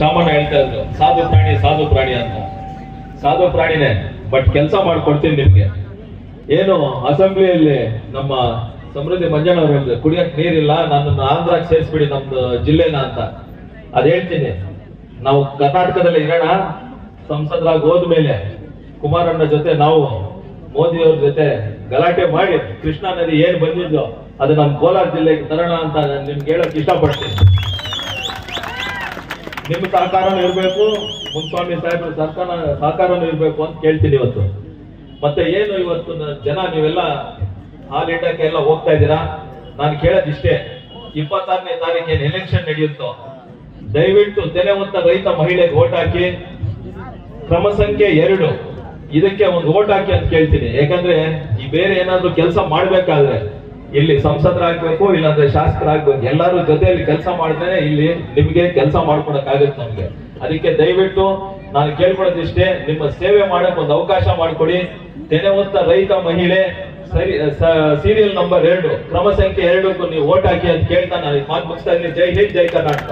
ಶಾಮಣ್ಣ ಹೇಳ್ತಾ ಇದ್ರು ಸಾಧು ಪ್ರಾಣಿ ಸಾಧು ಪ್ರಾಣಿ ಅಂತ. ಸಾಧು ಪ್ರಾಣಿನೇ ಬಟ್ ಕೆಲಸ ಮಾಡ್ಕೊಡ್ತೀನಿ ನಿಮ್ಗೆ. ಏನು, ಅಸೆಂಬ್ಲಿಯಲ್ಲಿ ನಮ್ಮ ಸಮೃದ್ಧಿ ಮಂಜಣ್ಣ ಹೇಳಿದ್ರು, ಕುಡಿಯಕ್ ನೀರಿಲ್ಲ, ನನ್ನನ್ನು ಆಂಧ್ರಾಗ್ ಸೇರಿಸ್ಬಿಡಿ ನಮ್ದು ಜಿಲ್ಲೆನ ಅಂತ. ಅದ್ ಹೇಳ್ತೀನಿ. ನಾವು ಕರ್ನಾಟಕದಲ್ಲಿ ಇರೋಣ, ಸಂಸದರಾಗಿ ಹೋದ್ಮೇಲೆ ಕುಮಾರಣ್ಣ ಜೊತೆ ನಾವು, ಮೋದಿ ಅವ್ರ ಜೊತೆ ಗಲಾಟೆ ಮಾಡಿ, ಕೃಷ್ಣಾ ನದಿ ಏನ್ ಬಂದಿದ್ದು ಅದು ನಮ್ಮ ಕೋಲಾರ ಜಿಲ್ಲೆಗೆ ತರೋಣ ಅಂತ ನಾನು ನಿಮ್ಗೆ ಹೇಳಕ್ ಇಷ್ಟಪಡ್ತೀನಿ. ನಿಮ್ಮ ಸಹಕಾರನೂ ಇರಬೇಕು, ಮುನ್ಸ್ವಾಮಿ ಸಾಹೇಬ್ರ ಸರ್ಕಾರ ಸಹಕಾರನೂ ಇರಬೇಕು ಅಂತ ಕೇಳ್ತೀನಿ ಇವತ್ತು. ಮತ್ತೆ ಏನು ಇವತ್ತು ಜನ ನೀವೆಲ್ಲ ಹಾಲ್ ಇಟ್ಟಕ್ಕೆ ಎಲ್ಲ ಹೋಗ್ತಾ ಇದ್ದೀರಾ? ನಾನು ಕೇಳೋದಿಷ್ಟೇ. ಇಪ್ಪತ್ತಾರನೇ ತಾರೀಕು ಏನು ಎಲೆಕ್ಷನ್ ನಡೆಯುತ್ತೋ? ದಯವಿಟ್ಟು ತೆನೆವಂತ ರೈತ ಮಹಿಳೆಗೆ ಓಟ್ ಹಾಕಿ. ಕ್ರಮ ಸಂಖ್ಯೆ ಎರಡು. ಇದಕ್ಕೆ ಒಂದು ಓಟ್ ಹಾಕಿ ಅಂತ ಕೇಳ್ತೀನಿ. ಯಾಕಂದ್ರೆ ಈ ಬೇರೆ ಏನಾದ್ರು ಕೆಲಸ ಮಾಡ್ಬೇಕಾದ್ರೆ ಇಲ್ಲಿ ಸಂಸದರಾಗ್ಬೇಕು, ಇಲ್ಲಾಂದ್ರೆ ಶಾಸಕರಾಗ್ಬೇಕು, ಎಲ್ಲರೂ ಜೊತೆಯಲ್ಲಿ ಕೆಲಸ ಮಾಡಿದ್ರೆ ಇಲ್ಲಿ ನಿಮಗೆ ಕೆಲಸ ಮಾಡ್ಕೊಡಕ್ ಆಗುತ್ತೆ ನಮ್ಗೆ. ಅದಕ್ಕೆ ದಯವಿಟ್ಟು ನಾನು ಕೇಳ್ಕೊಳ್ಳೋದಿಷ್ಟೇ, ನಿಮ್ಮ ಸೇವೆ ಮಾಡಕ್ ಒಂದು ಅವಕಾಶ ಮಾಡಿಕೊಡಿ. ತೆನೆ ಹೊತ್ತ ರೈತ ಮಹಿಳೆ, ಸರಿ ಸೀರಿಯಲ್ ನಂಬರ್ ಎರಡು, ಕ್ರಮ ಸಂಖ್ಯೆ ಎರಡಕ್ಕೂ ನೀವು ಓಟ್ ಹಾಕಿ ಅಂತ ಕೇಳ್ತಾ ನಾನು ಮಾತು ಮುಗಿಸ್ತಾ ಇದ್ದೀನಿ. ಜೈ ಹಿಂದ್, ಜೈ ಕರ್ನಾಟಕ.